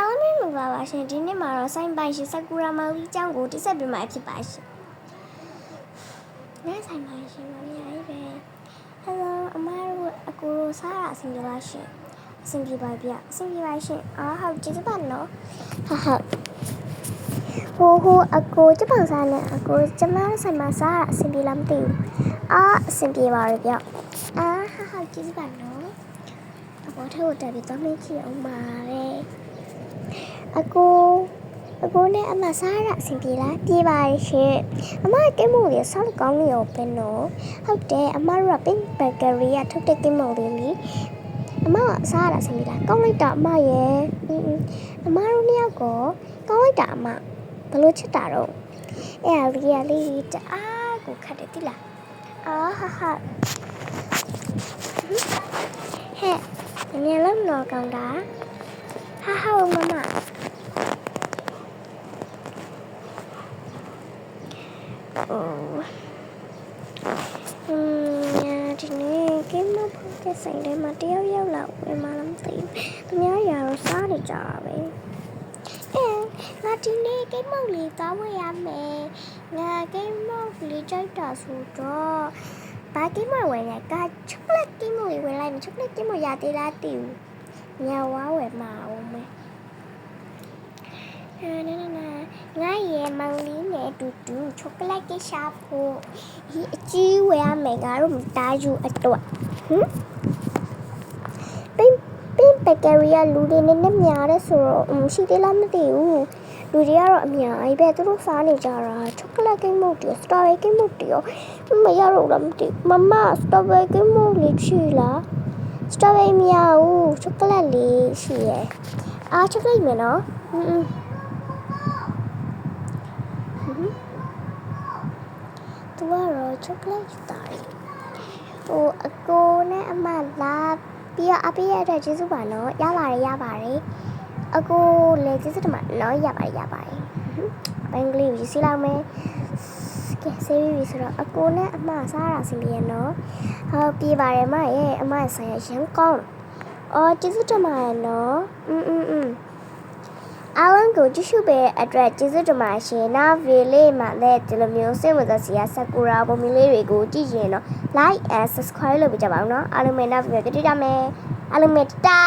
အားလုံးမင်္ဂလာပါရှင်ဒီနေ့မှာတော့စိုင်းပိုင်ရှင်ဆကူရာမောင်ကြီးကျောင်းကိုတိဆက်ပြမှာဖြစ်ပါရှင်။နဲဆိုင်ပိုင်ရှင်မမရရေးပဲ။ Hello အမတို့အကူတို့စားတာအဆင်ပြေပါရှင်။အဆင်ပြေပါဗျ။အဆင်ပြေပါရှင်။အားဟုတ်ကျေးဇူးပါနော်။ဟုတ်ဟုတ်ဟိုဟိုအကူကျပောင်စားနဲ့အကူကျမတို့ဆိုင်မှာစားတာအဆင်ပြေလားမသိဘူး။အာအဆင်ပြေပါရဲ့ဗျ။အာဟုတ်ဟုတ်ကျေးဇူးပါနော်။အပေါ်ထက်ကိုတက်ပြီးတော့မကြည့်အောင်ပါပဲ။ အကိုအကိုနဲ့အမစားရအဆင်ပြေလားပြေပါရဲ့ရှင်အမကိမို့လေးဆောက်ကောင်းနေရောပဲနော်ဟုတ်တယ်အမတို့ကပင်ဘဂရီကထုတ်တဲ့ကိမို့လေးလीအမကစားရအဆင်ပြေလားကောင်းလိုက်တာအမရဲ့အင်းအင်းအမတို့နှစ်ယောက်ကောကောင်းလိုက်တာအမဘလို့ချစ်တာတော့အဲ့ဒါလေးကလေးတအားကိုခတ်တယ်တိလားအာဟာဟာဟဲ့ငယ်လုံးတော့ကောင်းတာဟာဟာမမ อืมဒီနေ့ကင်းမဖို့ကဆိုင်ထဲမှာတယောက်ယောက်လောက်ဝင်မလားမသိဘူး။သူများရာတော့စားနေကြတာပဲ။အဲငါဒီနေ့ကင်းမုတ်လေးသွားဝယ်ရမယ်။ငါကင်းမုတ်လေးကြိုက်တာဆိုတော့ဘာကင်းမုတ်ဝယ်လဲ။ကချောကလက်ကင်းမုတ်လေးဝယ်လိုက်မယ်။ချောကလက်ကင်းမုတ်ရသေးလားသိဘူး။ညဝါဝယ်မှာအောင်မယ်။အဲနာနာ ငါရဲ့မောင်လေးနဲ့အတူတူချောကလက်ကိရှာဖို့ဒီအကြီးဝယ်ရမယ်ငါတို့မတားယူအတွက်ဟမ်ပင်းပင်းပကရီယာလူတွေနဲ့နဲ့များတဲ့ဆိုတော့အမရှိသေးလားမသိဘူးလူတွေကတော့အများကြီးပဲသူတို့စားနေကြတာချောကလက်ကိမုတ်တွေစတာဘယ်ကိမုတ်တွေရောမရတော့လားမသိဘူးမမစတာဘယ်ကိမုတ်လေးချီလားစတာဘယ်မရဘူးချောကလက်လေးရှိရယ်အားချောကလက်မယ်နော်อืม သူ ကတော့ချောကလက်တားတယ်ဟိုအကိုနဲ့အမလာပြီးတော့အပေးရတဲ့ကျေးဇူးပါနော်ရပါတယ်ရပါတယ်အကိုလည်းကျေးဇူးတင်ပါနော်ရပါတယ်ရပါတယ်ဘင်္ဂလီကိုစီလောက်မယ်ကဲဆေးပြီးဆိုတော့အကိုနဲ့အမစားရစီရနော်ဟုတ်ပြေးပါတယ်မရဲ့အမဆိုင်ရရန်ကောင်းအော်ကျေးဇူးတင်ပါတယ်နော်อืมอืมอืม အားလုံးကိုကြည့်ရှုပေးတဲ့အတွက်ကျေးဇူးတင်ပါတယ်ရှင်။နောက်ဗီလေးမှာလည်းဒီလိုမျိုးစိတ်ဝင်စားစရာဆာကူရာပုံမီလေးတွေကိုကြည့်ရင်တော့ like and subscribe လုပ်ပေးကြပါဦးနော်။အားလုံးပဲနောက်ဗီဒီယိုကြည့်ကြမယ်။အားလုံးပဲတာတာ